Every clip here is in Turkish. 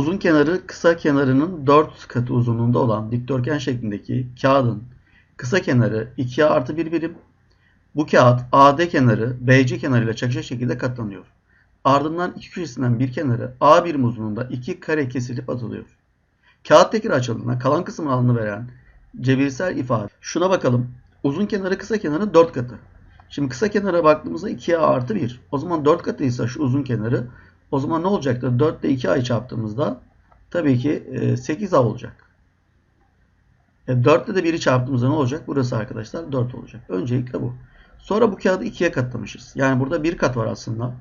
uzun kenarı kısa kenarının 4 katı uzunluğunda olan dikdörtgen şeklindeki kağıdın kısa kenarı 2A artı 1 birim. Bu kağıt AD kenarı BC kenarıyla çakışa şekilde katlanıyor. Ardından iki köşesinden bir kenarı A birim uzunluğunda iki kare kesilip atılıyor. Kağıt tekrar açıldığında kalan kısmın alanını veren cebirsel ifade. Şuna bakalım. Uzun kenarı kısa kenarı 4 katı. Şimdi kısa kenara baktığımızda 2A artı 1. O zaman 4 katıysa şu uzun kenarı o zaman ne olacaktır? 4 ile 2A'yı çarptığımızda tabii ki 8A olacak. E 4 ile de 1'i çarptığımızda ne olacak? Burası arkadaşlar 4 olacak. Öncelikle bu. Sonra bu kağıdı 2'ye katlamışız. Yani burada 1 kat var aslında.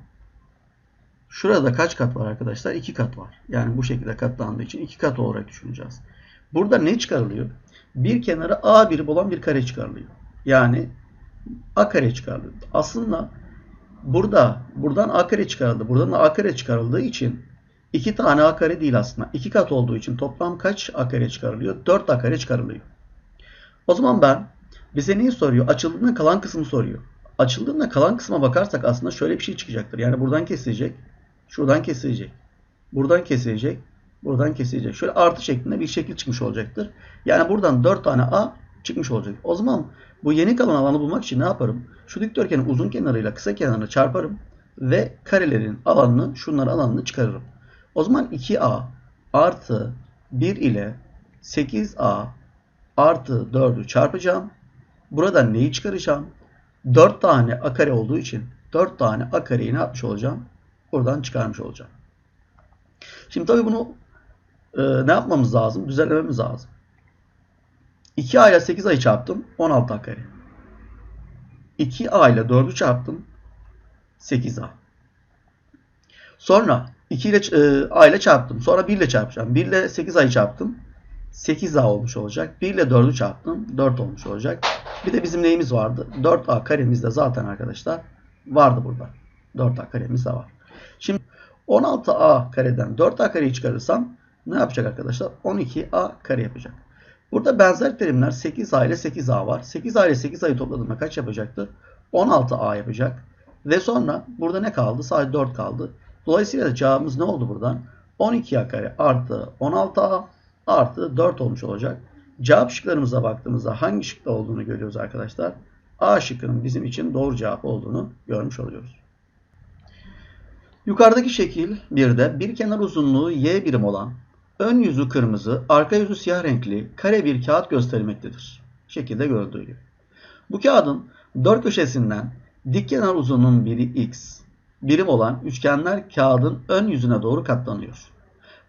Şurada kaç kat var arkadaşlar? 2 kat var. Yani bu şekilde katlandığı için 2 kat olarak düşüneceğiz. Burada ne çıkarılıyor? Bir kenarı A birim olan bir kare çıkarılıyor. Yani A kare çıkarılıyor. Aslında burada buradan A kare çıkarıldı. Buradan da A kare çıkarıldığı için iki tane A kare değil aslında. İki kat olduğu için toplam kaç A kare çıkarılıyor? 4 A kare çıkarılıyor. O zaman ben bize neyi soruyor? Açıldığında kalan kısmı soruyor. Açıldığında kalan kısma bakarsak aslında şöyle bir şey çıkacaktır. Yani buradan kesilecek. Şuradan kesilecek. Buradan kesilecek. Buradan kesilecek. Şöyle artı şeklinde bir şekil çıkmış olacaktır. Yani buradan 4 tane A çıkmış olacak. O zaman bu yeni kalan alanı bulmak için ne yaparım? Şu dikdörtgenin uzun kenarıyla kısa kenarını çarparım ve karelerin alanını, şunların alanını çıkarırım. O zaman 2A artı 1 ile 8A artı 4'ü çarpacağım. Buradan neyi çıkaracağım? 4 tane A kare olduğu için 4 tane A kareyi ne yapmış olacağım? Buradan çıkarmış olacağım. Şimdi tabii bunu e, ne yapmamız lazım? Düzenlememiz lazım. 2A ile 8 A'yı çarptım. 16 A kare. 2A ile 4'ü çarptım. 8A. Sonra 2 ile e, A ile çarptım. Sonra 1 ile çarpacağım. 1 ile 8 A'yı çarptım. 8A olmuş olacak. 1 ile 4'ü çarptım. 4 olmuş olacak. Bir de bizim neyimiz vardı? 4A karemiz de zaten arkadaşlar vardı burada. 4A karemiz de var. Şimdi 16A kareden 4A kareyi çıkarırsam ne yapacak arkadaşlar? 12A kare yapacak. Burada benzer terimler 8A ile 8A var. 8A ile 8A'yı topladığımda kaç yapacaktır? 16A yapacak. Ve sonra burada ne kaldı? Sadece 4 kaldı. Dolayısıyla cevabımız ne oldu buradan? 12A kare artı 16A artı 4 olmuş olacak. Cevap şıklarımıza baktığımızda hangi şıkta olduğunu görüyoruz arkadaşlar. A şıkkının bizim için doğru cevap olduğunu görmüş oluyoruz. Yukarıdaki şekil 1'de bir kenar uzunluğu y birim olan ön yüzü kırmızı, arka yüzü siyah renkli kare bir kağıt gösterilmektedir. Şekilde gördüğü gibi. Bu kağıdın dört köşesinden dik kenar uzunluğun biri x birim olan üçgenler kağıdın ön yüzüne doğru katlanıyor.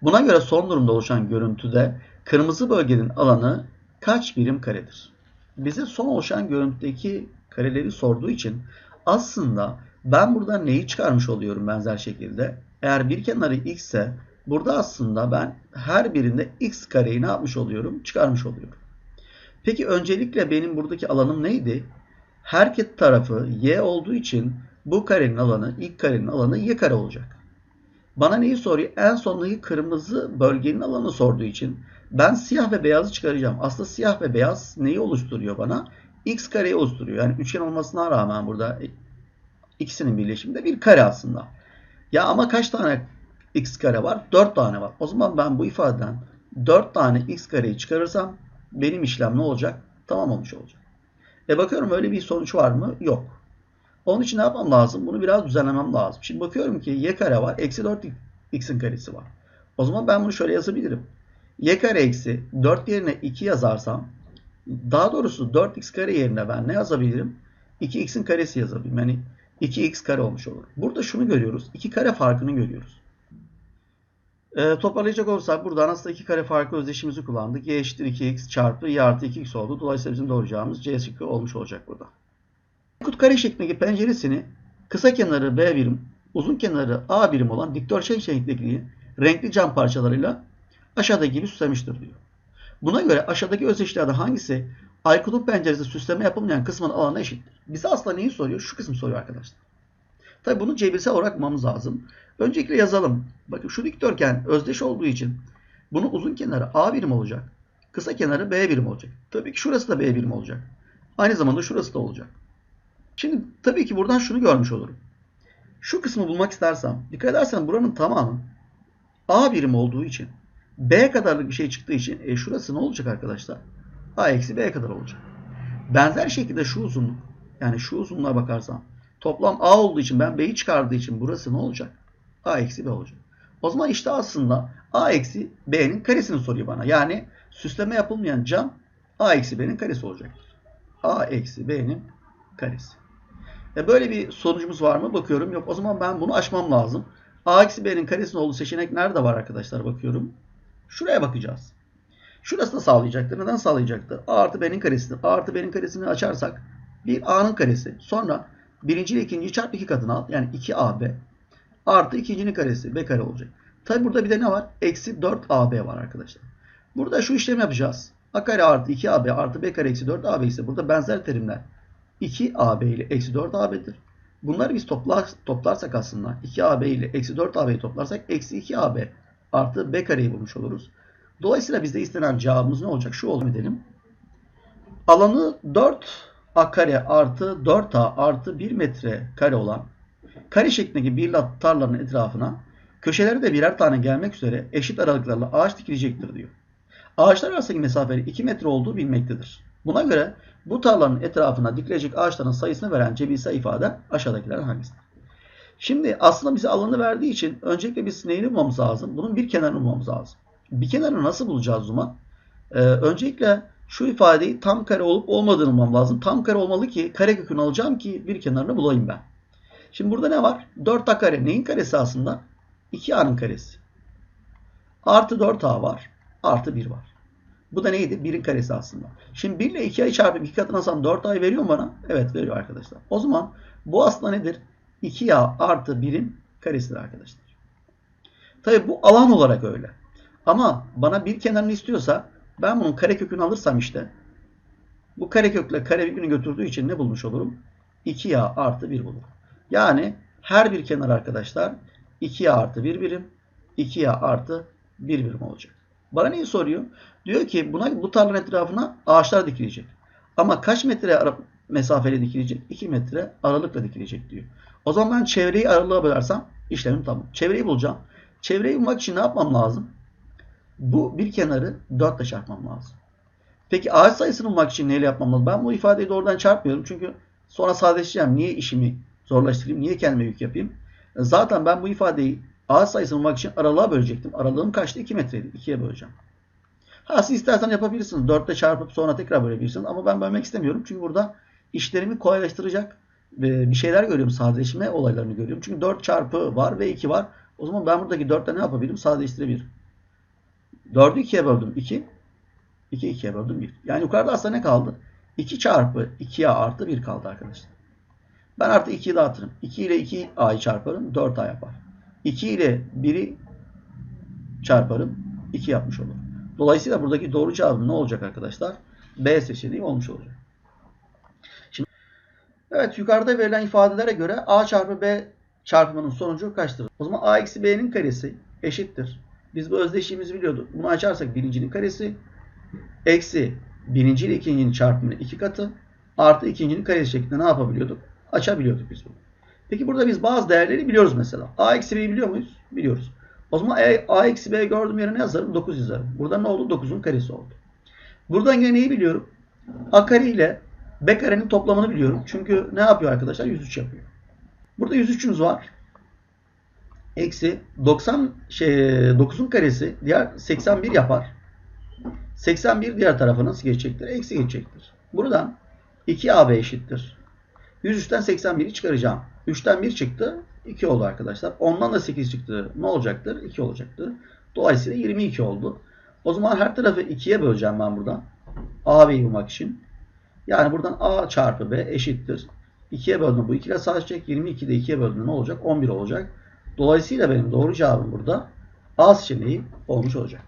Buna göre son durumda oluşan görüntüde kırmızı bölgenin alanı kaç birim karedir? Bize son oluşan görüntüdeki kareleri sorduğu için aslında ben burada neyi çıkarmış oluyorum benzer şekilde? Eğer bir kenarı x ise burada aslında ben her birinde x kareyi ne yapmış oluyorum? Çıkarmış oluyorum. Peki öncelikle benim buradaki alanım neydi? Her iki tarafı y olduğu için bu karenin alanı, ilk karenin alanı y kare olacak. Bana neyi soruyor? En sondaki kırmızı bölgenin alanı sorduğu için ben siyah ve beyazı çıkaracağım. Aslında siyah ve beyaz neyi oluşturuyor bana? X kareyi oluşturuyor. Yani üçgen olmasına rağmen burada ikisinin birleşiminde bir kare aslında. Ya ama kaç tane x kare var? 4 tane var. O zaman ben bu ifadeden 4 tane x kareyi çıkarırsam benim işlem ne olacak? Tamam olmuş olacak. E bakıyorum öyle bir sonuç var mı? Yok. Onun için ne yapmam lazım? Bunu biraz düzenlemem lazım. Şimdi bakıyorum ki y kare var. Eksi 4 x'in karesi var. O zaman ben bunu şöyle yazabilirim. y kare eksi 4 yerine 2 yazarsam daha doğrusu 4x kare yerine ben ne yazabilirim? 2x'in karesi yazabilirim. Yani 2x kare olmuş olur. Burada şunu görüyoruz. 2 kare farkını görüyoruz. E, toparlayacak olursak buradan aslında 2 kare farkı özdeşimizi kullandık. y eşittir 2x çarpı y artı 2x oldu. Dolayısıyla bizim doğru cevabımız C şıkkı olmuş olacak burada. Kut kare şeklindeki penceresini kısa kenarı B birim, uzun kenarı A birim olan dikdörtgen şeklindeki renkli cam parçalarıyla aşağıdaki gibi süslemiştir diyor. Buna göre aşağıdaki özdeşlerde hangisi Aykut'un penceresi süsleme yapılmayan kısmın alanına eşittir. Bize aslında neyi soruyor? Şu kısmı soruyor arkadaşlar. Tabi bunu cebirsel olarak bulmamız lazım. Öncelikle yazalım. Bakın şu dikdörtgen özdeş olduğu için bunun uzun kenarı A birim olacak. Kısa kenarı B birim olacak. Tabii ki şurası da B birim olacak. Aynı zamanda şurası da olacak. Şimdi tabii ki buradan şunu görmüş olurum. Şu kısmı bulmak istersem, dikkat edersen buranın tamamı A birim olduğu için B kadarlık bir şey çıktığı için e, şurası ne olacak arkadaşlar? A eksi B kadar olacak. Benzer şekilde şu uzunluk yani şu uzunluğa bakarsam toplam A olduğu için ben B'yi çıkardığı için burası ne olacak? A eksi B olacak. O zaman işte aslında A eksi B'nin karesini soruyor bana. Yani süsleme yapılmayan cam A eksi B'nin karesi olacaktır. A eksi B'nin karesi. E böyle bir sonucumuz var mı? Bakıyorum. Yok. O zaman ben bunu aşmam lazım. A eksi B'nin karesinin olduğu seçenek nerede var arkadaşlar? Bakıyorum. Şuraya bakacağız. Şurası da sağlayacaktır. Neden sağlayacaktır? A artı B'nin karesidir. A artı B'nin karesini açarsak bir A'nın karesi. Sonra birinci ile ikinciyi çarp iki katına al. Yani 2AB artı ikincinin karesi B kare olacak. Tabi burada bir de ne var? Eksi 4AB var arkadaşlar. Burada şu işlemi yapacağız. A kare artı 2AB artı B kare eksi 4AB ise burada benzer terimler 2AB ile eksi 4AB'dir. Bunları biz toplar, toplarsak aslında 2AB ile eksi 4AB'yi toplarsak eksi 2AB artı B kareyi bulmuş oluruz. Dolayısıyla bizde istenen cevabımız ne olacak? Şu oldu edelim. Alanı 4A kare artı 4A artı 1 metre kare olan kare şeklindeki bir tarlanın etrafına köşeleri de birer tane gelmek üzere eşit aralıklarla ağaç dikilecektir diyor. Ağaçlar arasındaki mesafeleri 2 metre olduğu bilmektedir. Buna göre bu tarlanın etrafına dikilecek ağaçların sayısını veren cebir ifade aşağıdakilerden hangisidir? Şimdi aslında bize alanı verdiği için öncelikle biz neyini bulmamız lazım? Bunun bir kenarını bulmamız lazım. Bir kenarını nasıl bulacağız o zaman? Ee, öncelikle şu ifadeyi tam kare olup olmadığını bulmam lazım. Tam kare olmalı ki kare kökünü alacağım ki bir kenarını bulayım ben. Şimdi burada ne var? 4a kare neyin karesi aslında? 2a'nın karesi. Artı 4a var. Artı 1 var. Bu da neydi? 1'in karesi aslında. Şimdi 1 ile 2a'yı çarpıp 2 katına alsam 4a'yı veriyor mu bana? Evet veriyor arkadaşlar. O zaman bu aslında nedir? 2a artı 1'in karesidir arkadaşlar. Tabi bu alan olarak öyle. Ama bana bir kenarını istiyorsa ben bunun kare kökünü alırsam işte bu kare kökle kare birbirini götürdüğü için ne bulmuş olurum? 2a artı 1 bulurum. Yani her bir kenar arkadaşlar 2a artı 1 birim 2a artı 1 birim olacak. Bana neyi soruyor? Diyor ki buna bu tarlanın etrafına ağaçlar dikilecek. Ama kaç metre mesafeli dikilecek? 2 metre aralıkla dikilecek diyor. O zaman ben çevreyi aralığa bölersem işlemim tamam. Çevreyi bulacağım. Çevreyi bulmak için ne yapmam lazım? Bu bir kenarı 4 ile çarpmam lazım. Peki ağaç sayısını bulmak için neyle yapmam lazım? Ben bu ifadeyi doğrudan çarpmıyorum. Çünkü sonra sadeleştireceğim. Niye işimi zorlaştırayım? Niye kendime yük yapayım? Zaten ben bu ifadeyi ağaç sayısını bulmak için aralığa bölecektim. Aralığım kaçtı? 2 metreydi. 2'ye böleceğim. Ha siz istersen yapabilirsiniz. 4 ile çarpıp sonra tekrar bölebilirsiniz. Ama ben bölmek istemiyorum. Çünkü burada işlerimi kolaylaştıracak bir şeyler görüyorum. Sadeleşme olaylarını görüyorum. Çünkü 4 çarpı var ve 2 var. O zaman ben buradaki 4 ile ne yapabilirim? Sadeleştirebilirim. 4'ü 2'ye böldüm. 2. 2 2'ye böldüm 1. Yani yukarıda aslında ne kaldı? 2 çarpı 2'ye artı 1 kaldı arkadaşlar. Ben artı 2'yi dağıtırım. 2 ile 2a'yı çarparım. 4a yapar. 2 ile 1'i çarparım. 2 yapmış olur. Dolayısıyla buradaki doğru cevabım ne olacak arkadaşlar? B seçeneği olmuş olacak. Şimdi, evet yukarıda verilen ifadelere göre a çarpı b çarpımının sonucu kaçtır? O zaman a eksi b'nin karesi eşittir. Biz bu özdeşliğimizi biliyorduk. Bunu açarsak birincinin karesi eksi birinci ile ikincinin çarpımının iki katı artı ikincinin karesi şeklinde ne yapabiliyorduk? Açabiliyorduk biz bunu. Peki burada biz bazı değerleri biliyoruz mesela. A eksi B'yi biliyor muyuz? Biliyoruz. O zaman A eksi B gördüğüm yere ne yazarım? 9 yazarım. Burada ne oldu? 9'un karesi oldu. Buradan yine neyi biliyorum? A kare ile B karenin toplamını biliyorum. Çünkü ne yapıyor arkadaşlar? 103 yapıyor. Burada 103'ümüz var. Eksi 90 şey 9'un karesi diğer 81 yapar. 81 diğer tarafa nasıl geçecektir? Eksi geçecektir. Buradan 2AB eşittir. 103'ten 81'i çıkaracağım. 3'ten 1 çıktı. 2 oldu arkadaşlar. 10'dan da 8 çıktı. Ne olacaktır? 2 olacaktır. Dolayısıyla 22 oldu. O zaman her tarafı 2'ye böleceğim ben buradan. AB'yi bulmak için. Yani buradan A çarpı B eşittir. 2'ye böldüm. Bu 2 ile sadece 22'de 2'ye böldüm. Ne olacak? 11 olacak. Dolayısıyla benim doğru cevabım burada A seçeneği olmuş olacak.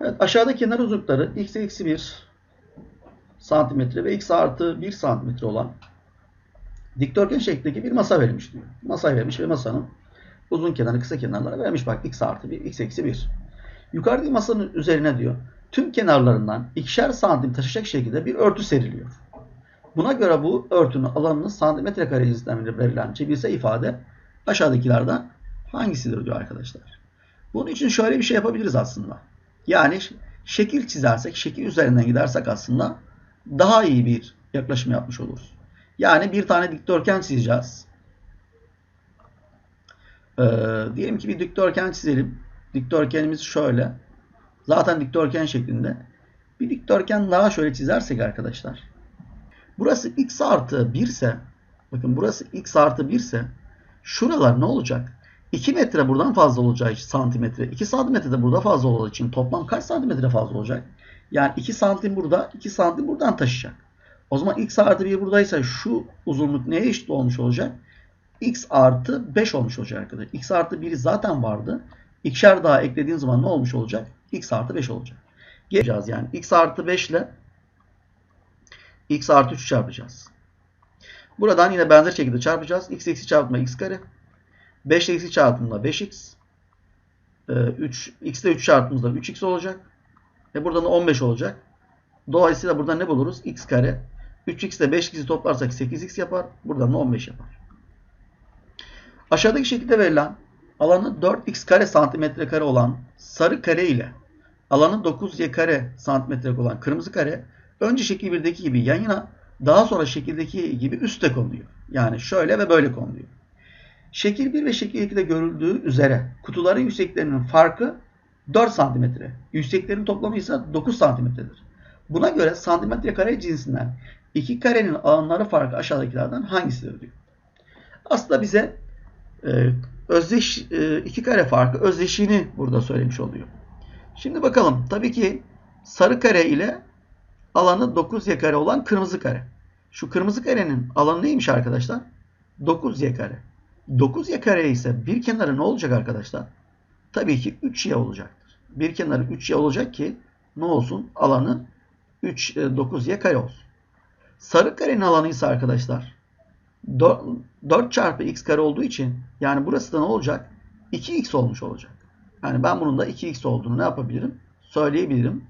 Evet aşağıda kenar uzunlukları x eksi 1 santimetre ve x artı 1 santimetre olan dikdörtgen şeklindeki bir masa verilmiş diyor. Masayı vermiş ve masanın uzun kenarı kısa kenarları vermiş. Bak x artı 1, x eksi 1. Yukarıdaki masanın üzerine diyor tüm kenarlarından ikişer santim taşıyacak şekilde bir örtü seriliyor. Buna göre bu örtünün alanını santimetre kare cinsinden verilen çevirse ifade aşağıdakilerden hangisidir diyor arkadaşlar. Bunun için şöyle bir şey yapabiliriz aslında. Yani şekil çizersek, şekil üzerinden gidersek aslında daha iyi bir yaklaşım yapmış oluruz. Yani bir tane dikdörtgen çizeceğiz. Ee, diyelim ki bir dikdörtgen çizelim. Dikdörtgenimiz şöyle. Zaten dikdörtgen şeklinde. Bir dikdörtgen daha şöyle çizersek arkadaşlar. Burası x artı 1 ise bakın burası x artı 1 ise şuralar ne olacak? 2 metre buradan fazla olacağı için santimetre. 2 santimetre de burada fazla olacağı için toplam kaç santimetre fazla olacak? Yani 2 santim burada, 2 santim buradan taşıyacak. O zaman x artı 1 buradaysa şu uzunluk neye eşit olmuş olacak? x artı 5 olmuş olacak arkadaşlar. x artı 1'i zaten vardı. İkişer daha eklediğin zaman ne olmuş olacak? x artı 5 olacak. Geleceğiz yani. x artı 5 ile x artı 3 çarpacağız. Buradan yine benzer şekilde çarpacağız. x eksi çarpma x kare. 5 eksi çarpımla 5x. Ee, 3, x ile 3 çarptığımızda 3x olacak. Ve buradan da 15 olacak. Dolayısıyla buradan ne buluruz? x kare. 3x ile 5x'i toplarsak 8x yapar. Buradan da 15 yapar. Aşağıdaki şekilde verilen alanı 4x kare santimetre kare olan sarı kare ile alanı 9y kare santimetre olan kırmızı kare önce şekil 1'deki gibi yan yana daha sonra şekildeki gibi üste konuluyor. Yani şöyle ve böyle konuluyor. Şekil 1 ve şekil 2'de görüldüğü üzere kutuların yüksekliklerinin farkı 4 cm. Yükseklerin toplamı ise 9 cm'dir. Buna göre santimetre kare cinsinden iki karenin alanları farkı aşağıdakilerden hangisidir diyor. Aslında bize e, özdeş e, iki kare farkı özdeşiğini burada söylemiş oluyor. Şimdi bakalım. Tabii ki sarı kare ile alanı 9y kare olan kırmızı kare. Şu kırmızı karenin alanı neymiş arkadaşlar? 9y kare. 9y kare ise bir kenarı ne olacak arkadaşlar? Tabii ki 3y olacaktır. Bir kenarı 3y olacak ki ne olsun? Alanı 3 e, 9y kare olsun. Sarı karenin alanı ise arkadaşlar 4, 4 çarpı x kare olduğu için yani burası da ne olacak? 2x olmuş olacak. Yani ben bunun da 2x olduğunu ne yapabilirim? Söyleyebilirim.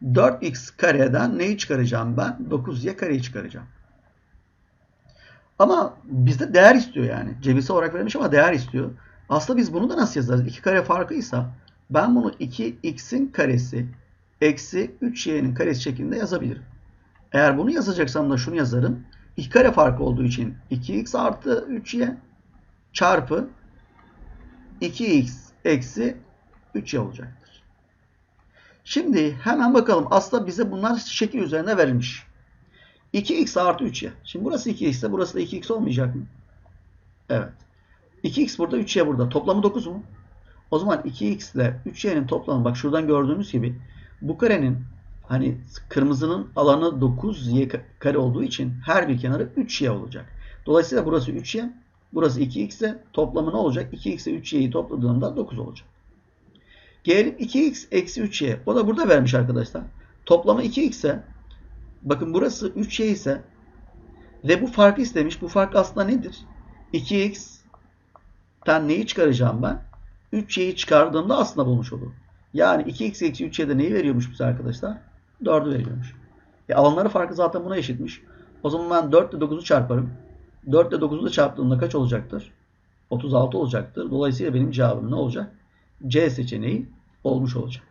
Burada 4x kareden neyi çıkaracağım ben? 9y kareyi çıkaracağım. Ama bizde değer istiyor yani. Cebisi olarak verilmiş ama değer istiyor. Aslında biz bunu da nasıl yazarız? 2 kare farkıysa ben bunu 2x'in karesi eksi 3y'nin karesi şeklinde yazabilirim. Eğer bunu yazacaksam da şunu yazarım. 2 kare farkı olduğu için 2x artı 3y çarpı 2x eksi 3y olacaktır. Şimdi hemen bakalım. Aslında bize bunlar şekil üzerine verilmiş. 2x artı 3y. Şimdi burası 2x ise burası da 2x olmayacak mı? Evet. 2x burada 3y burada. Toplamı 9 mu? O zaman 2x ile 3y'nin toplamı bak şuradan gördüğünüz gibi bu karenin hani kırmızının alanı 9y kare olduğu için her bir kenarı 3y olacak. Dolayısıyla burası 3y, burası 2x ise toplamı ne olacak? 2x ile 3y'yi topladığımda 9 olacak. Gelelim 2x eksi 3y. O da burada vermiş arkadaşlar. Toplamı 2x ise bakın burası 3y ise ve bu farkı istemiş. Bu fark aslında nedir? 2x'ten neyi çıkaracağım ben? 3y'yi çıkardığımda aslında bulmuş olurum. Yani 2x eksi 3y'de neyi veriyormuş bize arkadaşlar? 4'ü veriyormuş. E alanları farkı zaten buna eşitmiş. O zaman ben 4 ile 9'u çarparım. 4 ile 9'u da çarptığımda kaç olacaktır? 36 olacaktır. Dolayısıyla benim cevabım ne olacak? C seçeneği olmuş olacak.